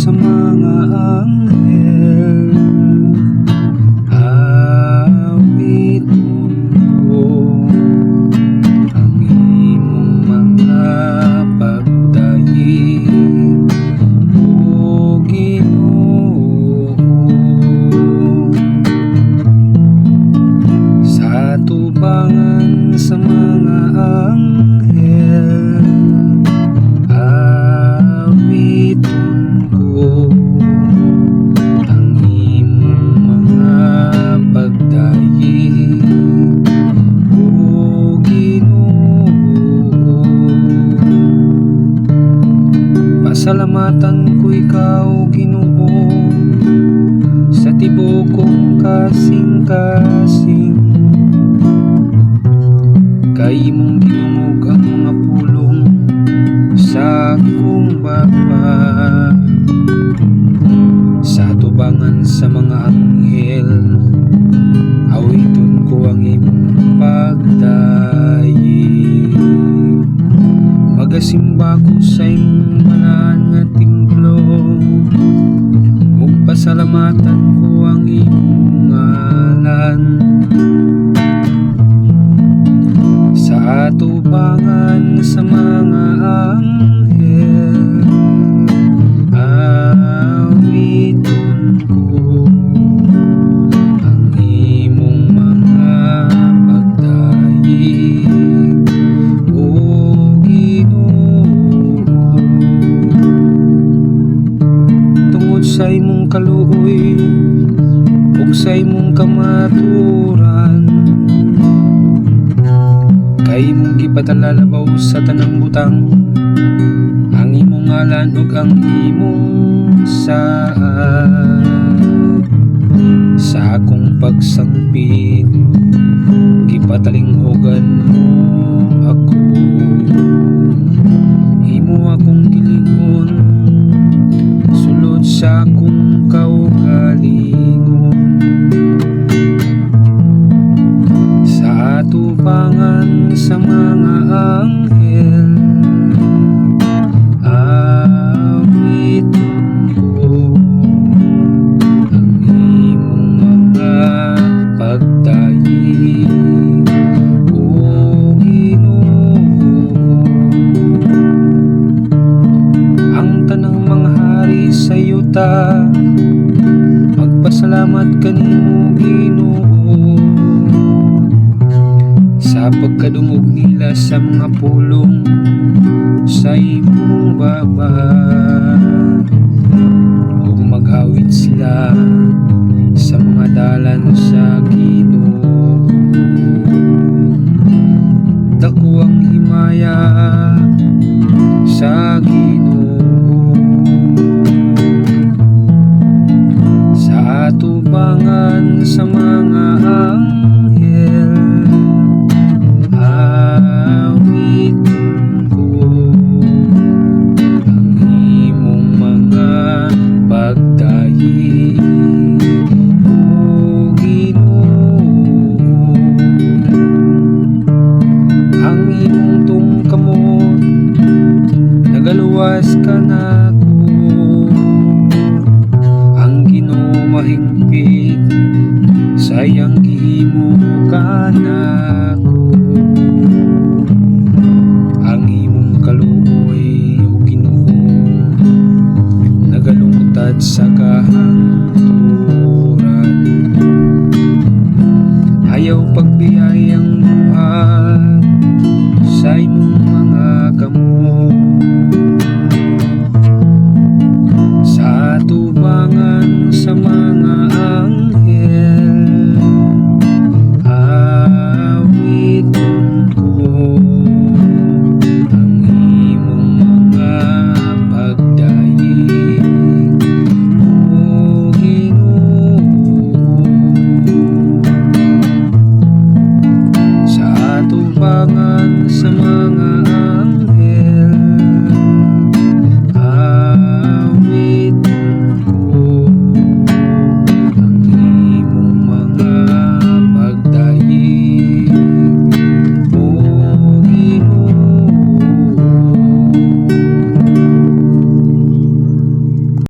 sa mga anghel. Pasalamatan ko ikaw Ginoo sa tibok kong kasing-kasing Kay mong ginungog ang mga pulong sa akong baba Sa tubangan sa mga anghel Magasimba ko sa imong banal nga templo. Magpasalamatan ko ang imong ngalan. Sa atubangan sa mga kaluoy ug sa kamaturan. Kay imong gipatalalabaw sa tanang butang. Ang imong ngalan ug ang imong saad sa akong pagsangpit gipatalinghogan mo atubangan sa mga anghel. Awiton ko ang imong mga pagdayi o Ginoo ang tanang mga hari sa yuta magpasalamat kanimo sa pagkadungog nila sa mga pulong sa imong baba ug maghawid sila sa mga dalan sa Ginoo. Dako himaya sa Ginoo. Sa atubangan sa mga pagdayi o Ginoo ang imong tungkamot nagaluwas ka nako ang Ginoo mahigpit sayang gihimo ka nako ang nagalungtad sa kahangturan ayaw pagbiyayang buhat sa imong mga kamot sa tubangan sa mga